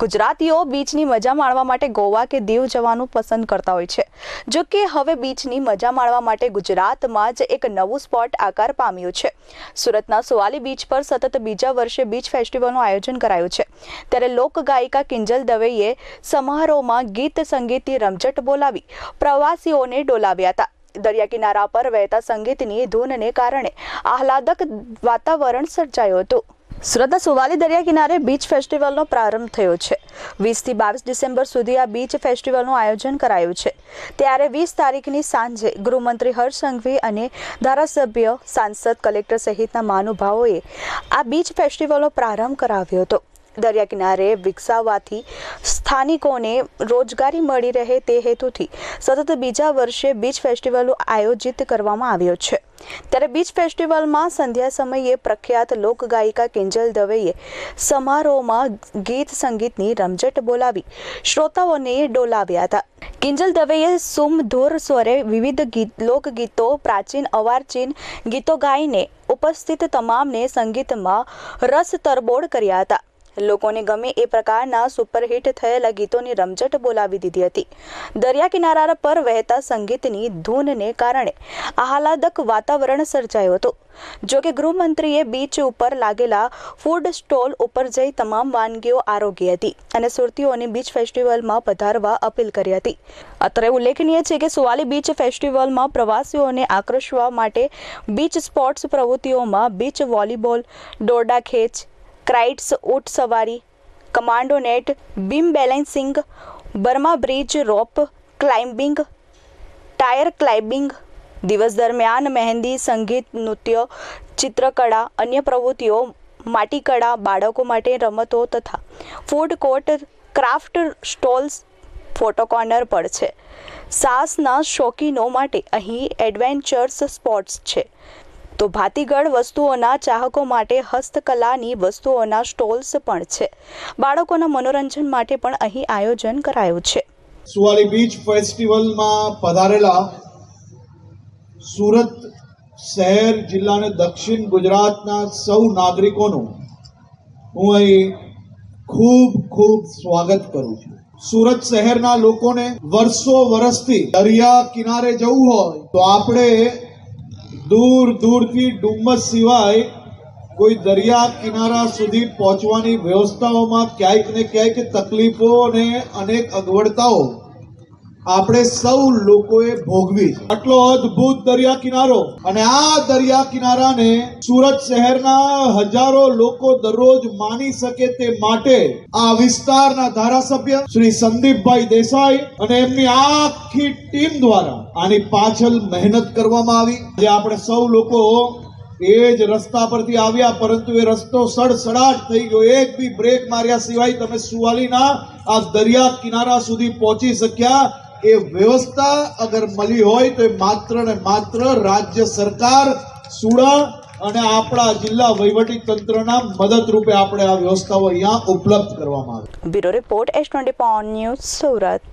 ગુજરાતીઓ બીચની મજા માણવા માટે ગોવા કે દીવ જવાનું પસંદ કરતા હોય છે. જો કે હવે બીચની મજા માણવા માટે ગુજરાતમાં જ એક નવું સ્પોટ આકાર પામ્યું છે. સુરતના સુવાલી બીચ પર સતત બીજા વર્ષે બીચ ફેસ્ટિવલનું આયોજન કરાયું છે. ત્યારે લોકગાયિકા કિંજલ દવેએ સમારોહમાં ગીત સંગીતની રમઝટ બોલાવી, પ્રવાસીઓને ડોલાવ્યા હતા. દરિયા કિનારા પર વહેતા સંગીતની ધૂનને કારણે આહલાદક વાતાવરણ સર્જાયું હતું. સુરતના સુવાલી દરિયા કિનારે બીચ ફેસ્ટિવલનો પ્રારંભ થયો છે. વીસથી બાવીસ ડિસેમ્બર સુધી આ બીચ ફેસ્ટિવલનું આયોજન કરાયું છે. ત્યારે વીસ તારીખની સાંજે ગૃહમંત્રી હર્ષ સંઘવી અને ધારાસભ્ય, સાંસદ, કલેક્ટર સહિતના મહાનુભાવોએ આ બીચ ફેસ્ટિવલનો પ્રારંભ કરાવ્યો હતો. દરિયા કિનારે વિકસાવવાથી સ્થાનિકોને રોજગારી મળી રહે તે હેતુથી સતત બીજા વર્ષે બીચ ફેસ્ટિવલ આયોજિત કરવામાં આવ્યો છે. ત્યારે બીચ ફેસ્ટિવલમાં સંધ્યા સમયે પ્રખ્યાત લોકગાયિકા કિંજલ દવેએ સમારોહમાં ગીત સંગીતની રમઝટ બોલાવી. શ્રોતાઓને ડોલાવ્યા હતા. કિંજલ દવેએ સુમધુર સ્વરે વિવિધ ગીત, લોકગીતો, પ્રાચીન અવારચીન ગીતો ગાઈને ઉપસ્થિત તમામને સંગીતમાં રસ તરબોળ કર્યા હતા. લોકોને ગમે એ પ્રકારના સુપરહિટ થયેલા ગીતોની રમઝટ બોલાવી દીધી હતી. દરિયા કિનારા પર વહેતા સંગીતની ધૂનને કારણે આહલાદક વાતાવરણ સર્જાયું હતું. જો કે ગૃહમંત્રીએ બીચ ઉપર લાગેલા ફૂડ સ્ટોલ ઉપર જઈ તમામ વાનગીઓ આરોગી હતી અને સુરતીઓને બીચ ફેસ્ટિવલમાં પધારવા અપીલ કરી હતી. અત્રે ઉલ્લેખનીય છે કે સુવાલી બીચ ફેસ્ટિવલમાં પ્રવાસીઓને આકર્ષવા માટે બીચ સ્પોર્ટ્સ પ્રવૃત્તિઓમાં બીચ વોલીબોલ, દોરડા ખેંચ ક્રાઇટ્સ ઊંટ સવારી commando net, beam balancing, Burma bridge rope, climbing, tyre climbing, દિવસ દરમિયાન મહેંદી, સંગીત, નૃત્ય, ચિત્રકળા, અન્ય પ્રવૃત્તિઓ, માટીકળા, બાળકો માટે રમતો તથા food court, craft stalls, photo corner પણ છે. સાસના શોખીનો માટે અહીં એડવેન્ચર્સ સ્પોર્ટ્સ છે. તો ભાતીગળ વસ્તુઓના ચાહકો માટે હસ્તકલાની વસ્તુઓના સ્ટોલ્સ પણ છે. બાળકોના મનોરંજન માટે પણ અહીં આયોજન કરાયું છે. સુવાલી બીચ ફેસ્ટિવલમાં પધારેલા સુરત શહેર જિલ્લાને દક્ષિણ ગુજરાતના સૌ નાગરિકોનું હું અહીં ખૂબ ખૂબ સ્વાગત કરું છું. સુરત શહેરના લોકોને વર્ષો વર્ષથી દરિયા કિનારે જવું હોય તો આપણે દૂર દૂરથી ડુમ્મસ સિવાય કોઈ દરિયા કિનારા સુધી પહોંચવાની વ્યવસ્થાઓમાં ક્યાંક ને ક્યાંક તકલીફો અને અનેક અગવડતાઓ આપણે સૌ લોકોએ ભોગવી. આટલો અદ્ભુત દરિયા કિનારો અને આ દરિયા કિનારાને સુરત શહેરના હજારો લોકો દરરોજ માણી શકે તે માટે આ વિસ્તારના ધારાસભ્ય શ્રી સંદીપભાઈ દેસાઈ અને એમની આખી ટીમ દ્વારા આની પાછળ મહેનત કરવામાં આવી. જે આપણે સૌ લોકો એ જ રસ્તા પરથી આવ્યા, પરંતુ એ રસ્તો સડસડાટ થઈ ગયો. એક બી બ્રેક માર્યા સિવાય તમે સુવાલીના આ દરિયા કિનારા સુધી પહોંચી શક્યા. એ વ્યવસ્થા અગર મળી હોય તો એ માત્ર ને માત્ર રાજ્ય સરકાર સુડા અને આપણા જિલ્લા વહીવટી તંત્રના મદદ રૂપે આપણે આ વ્યવસ્થાઓ અહીંયા ઉપલબ્ધ કરવામાં આવે. Bureau report S twenty news Surat.